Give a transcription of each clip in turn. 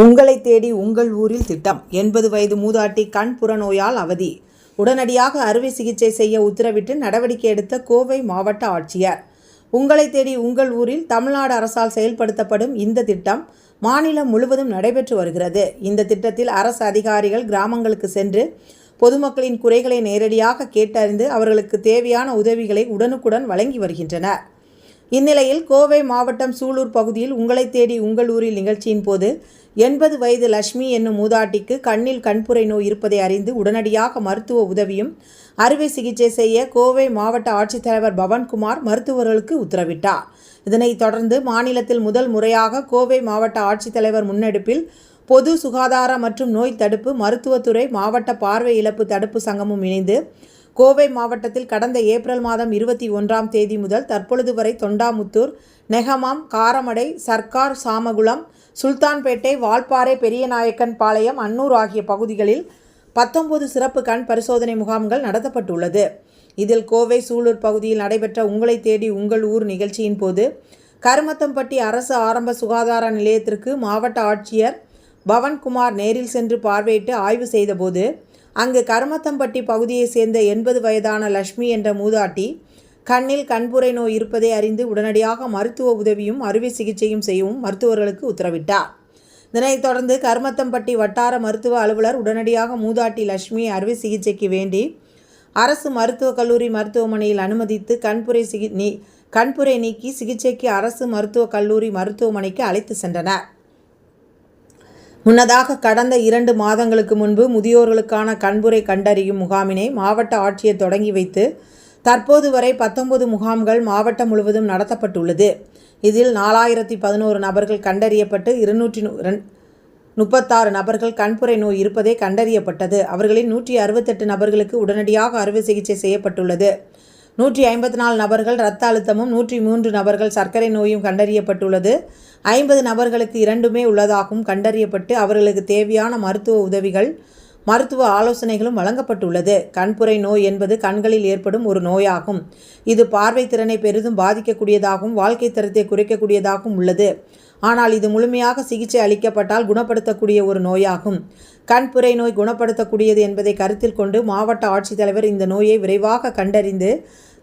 உங்களை தேடி உங்கள் ஊரில் திட்டம். எண்பது வயது மூதாட்டி கண் புறநோயால் அவதி. உடனடியாக அறுவை சிகிச்சை செய்ய உத்தரவிட்டு நடவடிக்கை எடுத்த கோவை மாவட்ட ஆட்சியர். உங்களை தேடி உங்கள் ஊரில் தமிழ்நாடு அரசால் செயல்படுத்தப்படும் இந்த திட்டம் மாநிலம் முழுவதும் நடைபெற்று வருகிறது. இந்த திட்டத்தில் அரசு அதிகாரிகள் கிராமங்களுக்கு சென்று பொதுமக்களின் குறைகளை நேரடியாக கேட்டறிந்து அவர்களுக்கு தேவையான உதவிகளை உடனுக்குடன் வழங்கி வருகின்றனர். இந்நிலையில் கோவை மாவட்டம் சூலூர் பகுதியில் உங்களை தேடி உங்கள் ஊரில் நிகழ்ச்சியின் போது எண்பது வயது லட்சுமி என்னும் மூதாட்டிக்கு கண்ணில் கண்புரை நோய் இருப்பதை அறிந்து உடனடியாக மருத்துவ உதவியும் அறுவை சிகிச்சை செய்ய கோவை மாவட்ட ஆட்சித்தலைவர் பவன்குமார் மருத்துவர்களுக்கு உத்தரவிட்டார். இதனைத் தொடர்ந்து மாநிலத்தில் முதல் முறையாக கோவை மாவட்ட ஆட்சித்தலைவர் முன்னெடுப்பில் பொது சுகாதார மற்றும் நோய் தடுப்பு மருத்துவத்துறை மாவட்ட பார்வை இழப்பு தடுப்பு சங்கமும் இணைந்து கோவை மாவட்டத்தில் கடந்த ஏப்ரல் மாதம் இருபத்தி ஒன்றாம் தேதி முதல் தற்பொழுது வரை தொண்டாமுத்தூர் நெகமாம் காரமடை சர்க்கார் சாமகுளம் சுல்தான்பேட்டை வால்பாறை பெரியநாயக்கன் பாளையம் அன்னூர் ஆகிய பகுதிகளில் பத்தொன்பது சிறப்பு கண் பரிசோதனை முகாம்கள் நடத்தப்பட்டுள்ளது. இதில் கோவை சூலூர் பகுதியில் நடைபெற்ற உங்களை தேடி உங்கள் ஊர் நிகழ்ச்சியின் போது கருமத்தம்பட்டி அரசு ஆரம்ப சுகாதார நிலையத்திற்கு மாவட்ட ஆட்சியர் பவன்குமார் நேரில் சென்று பார்வையிட்டு ஆய்வு செய்தபோது அங்கு கருமத்தம்பட்டி பகுதியைச் சேர்ந்த எண்பது வயதான லக்ஷ்மி என்ற மூதாட்டி கண்ணில் கண்புரை நோய் இருப்பதை அறிந்து உடனடியாக மருத்துவ உதவியும் அறுவை சிகிச்சையும் செய்யவும் மருத்துவர்களுக்கு உத்தரவிட்டார். இதனைத் தொடர்ந்து கருமத்தம்பட்டி வட்டார மருத்துவ அலுவலர் உடனடியாக மூதாட்டி லட்சுமியை அறுவை சிகிச்சைக்கு வேண்டி அரசு மருத்துவக் கல்லூரி மருத்துவமனையில் அனுமதித்து கண்புரை சிகி நீ கண்புரை நீக்கி சிகிச்சைக்கு அரசு மருத்துவக் கல்லூரி மருத்துவமனைக்கு அழைத்து சென்றனர். முன்னதாக கடந்த இரண்டு மாதங்களுக்கு முன்பு முதியோர்களுக்கான கண்புரை கண்டறியும் முகாமினை மாவட்ட ஆட்சியர் தொடங்கி வைத்து தற்போது வரை பத்தொன்பது முகாம்கள் மாவட்டம் முழுவதும் நடத்தப்பட்டுள்ளது. இதில் நாலாயிரத்தி பதினோரு நபர்கள் கண்டறியப்பட்டு இருநூற்றி முப்பத்தாறு நபர்கள் கண்புரை நோய் இருப்பதே கண்டறியப்பட்டது. அவர்களில் நூற்றி அறுபத்தெட்டு நபர்களுக்கு உடனடியாக அறுவை சிகிச்சை செய்யப்பட்டுள்ளது. நூற்றி ஐம்பத்தி நாலு நபர்கள் இரத்த அழுத்தமும் நூற்றி மூன்று நபர்கள் சர்க்கரை நோயும் கண்டறியப்பட்டுள்ளது. ஐம்பது நபர்களுக்கு இரண்டுமே உள்ளதாகவும் கண்டறியப்பட்டு அவர்களுக்கு தேவையான மருத்துவ உதவிகள் மருத்துவ ஆலோசனைகளும் வழங்கப்பட்டுள்ளது. கண்புரை நோய் என்பது கண்களில் ஏற்படும் ஒரு நோயாகும். இது பார்வை திறனை பெரிதும் பாதிக்கக்கூடியதாகவும் வாழ்க்கை தரத்தை குறைக்கக்கூடியதாகவும் உள்ளது. ஆனால் இது முழுமையாக சிகிச்சை அளிக்கப்பட்டால் குணப்படுத்தக்கூடிய ஒரு நோயாகும். கண்புரை நோய் குணப்படுத்தக்கூடியது என்பதை கருத்தில் கொண்டு மாவட்ட ஆட்சித்தலைவர் இந்த நோயை விரைவாக கண்டறிந்து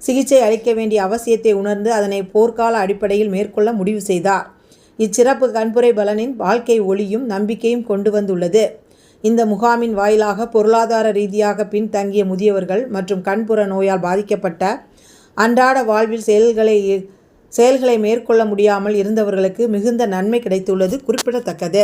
சிகிச்சை அளிக்க வேண்டிய அவசியத்தை உணர்ந்து அதனை போர்க்கால அடிப்படையில் மேற்கொள்ள முடிவு செய்தார். இச்சிறப்பு கண்புரை பலனின் வாழ்க்கை ஒளியும் நம்பிக்கையும் கொண்டு வந்துள்ளது. இந்த முகாமின் வாயிலாக பொருளாதார ரீதியாக பின்தங்கிய முதியவர்கள் மற்றும் கண்புற நோயால் பாதிக்கப்பட்ட அன்றாட வாழ்வில் செயல்களை செயல்களை மேற்கொள்ள முடியாமல் இருந்தவர்களுக்கு மிகுந்த நன்மை கிடைத்துள்ளது குறிப்பிடத்தக்கது.